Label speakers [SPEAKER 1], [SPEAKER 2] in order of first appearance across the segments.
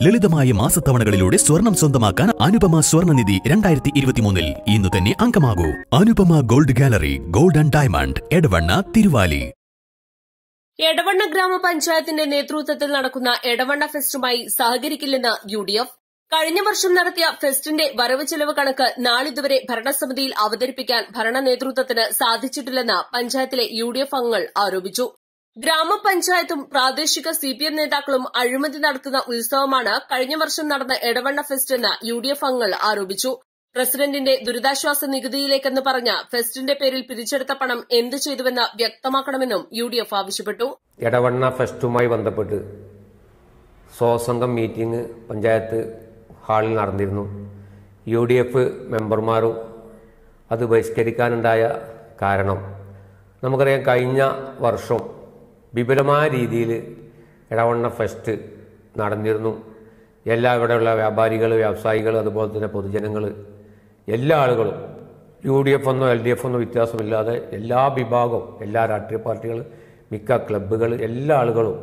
[SPEAKER 1] ലളിതമായ മാസത്തവണകളിലൂടെ സ്വർണം സ്വന്തമാക്കാൻ അനുപമ സ്വർണനിധി രണ്ടായിരത്തി ഇരുപത്തിമൂന്നിൽ ഇന്ന് തന്നെ അംഗമാകൂ. Anupama gold gallery gold and diamond Edavanna Thiruvali.
[SPEAKER 2] Edavanna ഗ്രാമപഞ്ചായത്തിന്റെ നേതൃത്വത്തിൽ നടക്കുന്ന എടവണ്ണ ഫെസ്റ്റുമായി സഹകരിക്കില്ലെന്ന് യു ഡി എഫ് കഴിഞ്ഞ വർഷം നടത്തിയ ഫെസ്റ്റിന്റെ വരവ് ചെലവ് കണക്ക് നാളിതുവരെ ഭരണസമിതിയിൽ അവതരിപ്പിക്കാൻ ഭരണ നേതൃത്വത്തിന് സാധിച്ചിട്ടില്ലെന്ന് പഞ്ചായത്തിലെ യു ഡി എഫ് അംഗങ്ങൾ ആരോപിച്ചു. ഗ്രാമപഞ്ചായത്തും പ്രാദേശിക സി പി എം നേതാക്കളും അഴിമതി നടത്തുന്ന ഉത്സവമാണ് കഴിഞ്ഞ വർഷം നടന്ന എടവണ്ണ ഫെസ്റ്റ് എന്ന് യു ഡി എഫ് അംഗങ്ങൾ ആരോപിച്ചു. പ്രസിഡന്റിന്റെ ദുരിതാശ്വാസ നികുതിയിലേക്കെന്ന് പറഞ്ഞ ഫെസ്റ്റിന്റെ പേരിൽ പിരിച്ചെടുത്ത പണം എന്ത് ചെയ്തുവെന്ന് വ്യക്തമാക്കണമെന്നും യു ഡി എഫ് ആവശ്യപ്പെട്ടു.
[SPEAKER 3] എടവണ്ണ ഫെസ്റ്റുമായി ബന്ധപ്പെട്ട് സ്വസംഘം മീറ്റിംഗ് പഞ്ചായത്ത് ഹാളിൽ നടന്നിരുന്നു. യു ഡി എഫ് മെമ്പർമാരും അത് ബഹിഷ്കരിക്കാനുണ്ടായ കാരണം നമുക്കറിയാം കഴിഞ്ഞ വർഷം വിപുലമായ രീതിയിൽ ഇടവണ്ണ ഫെസ്റ്റ് നടന്നിരുന്നു. എല്ലാ ഇവിടെയുള്ള വ്യാപാരികൾ വ്യവസായികൾ അതുപോലെ തന്നെ പൊതുജനങ്ങൾ എല്ലാ ആളുകളും യു ഡി എഫ് ഒന്നോ എൽ ഡി എഫ് ഒന്നോ വ്യത്യാസമില്ലാതെ എല്ലാ വിഭാഗവും എല്ലാ രാഷ്ട്രീയ പാർട്ടികൾ മിക്ക ക്ലബ്ബുകൾ എല്ലാ ആളുകളും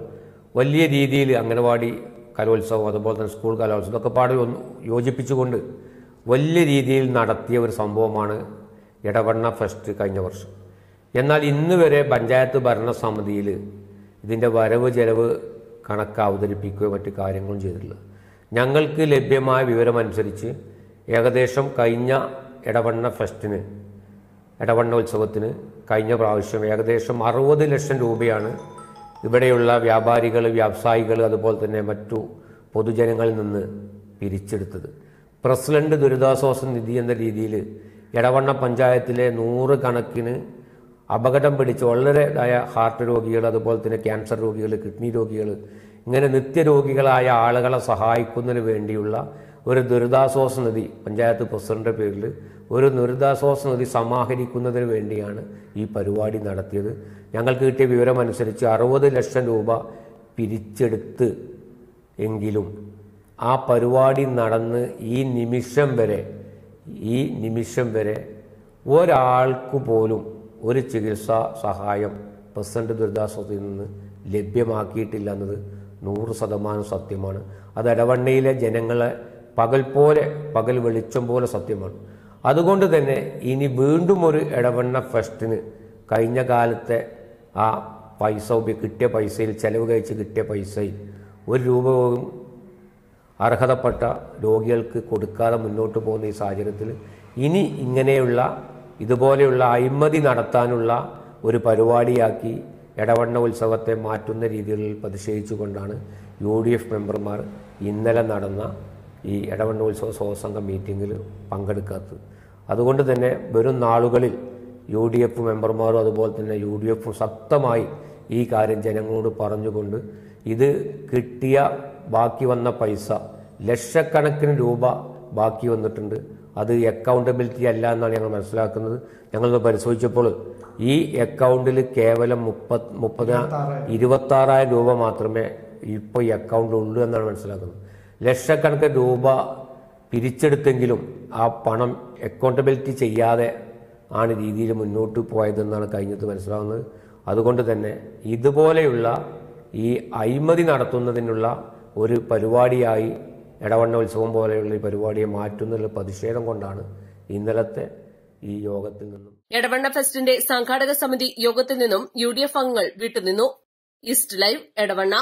[SPEAKER 3] വലിയ രീതിയിൽ അംഗനവാടി കലോത്സവം അതുപോലെ തന്നെ സ്കൂൾ കലോത്സവം ഇതൊക്കെ പാടി ഒന്ന് യോജിപ്പിച്ചുകൊണ്ട് വലിയ രീതിയിൽ നടത്തിയ ഒരു സംഭവമാണ് ഇടവണ്ണ ഫെസ്റ്റ് കഴിഞ്ഞ വർഷം. എന്നാൽ ഇന്ന് വരെ പഞ്ചായത്ത് ഭരണസമിതിയിൽ ഇതിന്റെ വരവ് ചെലവ് കണക്ക് അവതരിപ്പിക്കുകയോ മറ്റു കാര്യങ്ങളും ചെയ്തിട്ടില്ല. ഞങ്ങൾക്ക് ലഭ്യമായ വിവരമനുസരിച്ച് ഏകദേശം കഴിഞ്ഞ ഇടവണ്ണ ഫെസ്റ്റിന് ഇടവണ്ണ ഉത്സവത്തിന് കഴിഞ്ഞ പ്രാവശ്യം ഏകദേശം അറുപത് ലക്ഷം രൂപയാണ് ഇവിടെയുള്ള വ്യാപാരികൾ വ്യവസായികൾ അതുപോലെ തന്നെ മറ്റു പൊതുജനങ്ങളിൽ നിന്ന് പിരിച്ചെടുത്തത്. പ്രസിഡന്റ് ദുരിതാശ്വാസ നിധി എന്ന രീതിയിൽ ഇടവണ്ണ പഞ്ചായത്തിലെ നൂറ് കണക്കിന് അപകടം പിടിച്ച് വളരെതായ ഹാർട്ട് രോഗികൾ അതുപോലെ തന്നെ ക്യാൻസർ രോഗികൾ കിഡ്നി രോഗികൾ ഇങ്ങനെ നിത്യരോഗികളായ ആളുകളെ സഹായിക്കുന്നതിന് വേണ്ടിയുള്ള ഒരു ദുരിതാശ്വാസ നിധി പഞ്ചായത്ത് പ്രസിഡന്റിന്റെ പേരിൽ ഒരു ദുരിതാശ്വാസ നിധി സമാഹരിക്കുന്നതിന് വേണ്ടിയാണ് ഈ പരിപാടി നടത്തിയത്. ഞങ്ങൾക്ക് കിട്ടിയ വിവരമനുസരിച്ച് അറുപത് ലക്ഷം രൂപ പിരിച്ചെടുത്ത് എങ്കിലും ആ പരിപാടി നടന്ന് ഈ നിമിഷം വരെ ഈ നിമിഷം വരെ ഒരാൾക്ക് പോലും ഒരു ചികിത്സാ സഹായം പ്രസിഡന്റ് ദുരിതാശ്വാസത്തിൽ നിന്ന് ലഭ്യമാക്കിയിട്ടില്ല എന്നത് നൂറ് ശതമാനം സത്യമാണ്. അത് ഇടവണ്ണയിലെ ജനങ്ങളെ പകൽ പോലെ പകൽ വെളിച്ചം പോലെ സത്യമാണ്. അതുകൊണ്ട് തന്നെ ഇനി വീണ്ടും ഒരു ഇടവണ്ണ ഫെസ്റ്റിന് കഴിഞ്ഞ കാലത്തെ ആ പൈസ കിട്ടിയ പൈസയിൽ ചെലവ് കഴിച്ച് കിട്ടിയ പൈസയിൽ ഒരു രൂപ പോലും അർഹതപ്പെട്ട രോഗികൾക്ക് കൊടുക്കാതെ മുന്നോട്ട് പോകുന്ന ഈ സാഹചര്യത്തിൽ ഇനി ഇങ്ങനെയുള്ള ഇതുപോലെയുള്ള അഴിമതി നടത്താനുള്ള ഒരു പരിപാടിയാക്കി എടവണ്ണ ഉത്സവത്തെ മാറ്റുന്ന രീതികളിൽ പ്രതിഷേധിച്ചുകൊണ്ടാണ് യു ഡി എഫ് മെമ്പർമാർ ഇന്നലെ നടന്ന ഈ എടവണ്ണ ഉത്സവ സ്വസംഘ മീറ്റിങ്ങിൽ പങ്കെടുക്കാത്തത്. അതുകൊണ്ട് തന്നെ വരും നാളുകളിൽ യു ഡി എഫ് മെമ്പർമാരും അതുപോലെ തന്നെ യു ഡി എഫും ശക്തമായി ഈ കാര്യം ജനങ്ങളോട് പറഞ്ഞുകൊണ്ട് ഇത് കിട്ടിയ ബാക്കി വന്ന പൈസ ലക്ഷക്കണക്കിന് രൂപ ബാക്കി വന്നിട്ടുണ്ട്. അത് അക്കൗണ്ടബിലിറ്റി അല്ല എന്നാണ് ഞങ്ങൾ മനസ്സിലാക്കുന്നത്. ഞങ്ങൾ പരിശോധിച്ചപ്പോൾ ഈ അക്കൗണ്ടിൽ കേവലം മുപ്പത് മുപ്പത് ഇരുപത്തി ആറായിരം രൂപ മാത്രമേ ഇപ്പോൾ ഈ അക്കൗണ്ടിൽ ഉള്ളൂ എന്നാണ് മനസ്സിലാക്കുന്നത്. ലക്ഷക്കണക്കിന് രൂപ പിരിച്ചെടുത്തെങ്കിലും ആ പണം അക്കൗണ്ടബിലിറ്റി ചെയ്യാതെ ആണ് രീതിയിൽ മുന്നോട്ട് പോയതെന്നാണ് കഴിഞ്ഞത് മനസ്സിലാവുന്നത്. അതുകൊണ്ട് തന്നെ ഇതുപോലെയുള്ള ഈ അഴിമതി നടത്തുന്നതിനുള്ള ഒരു പരിപാടിയായി ഇടവണ്ണ ഉത്സവം പോലെയുള്ള ഈ പരിപാടിയെ മാറ്റുന്നതിൽ പ്രതിഷേധം കൊണ്ടാണ് ഇന്നലത്തെ ഈ യോഗത്തിൽ നിന്നും
[SPEAKER 2] എടവണ്ണ ഫെസ്റ്റിന്റെ സംഘാടക സമിതി യോഗത്തിൽ നിന്നും യു ഡി എഫ് അംഗങ്ങൾ വിട്ടുനിന്നു. East Live Edavanna.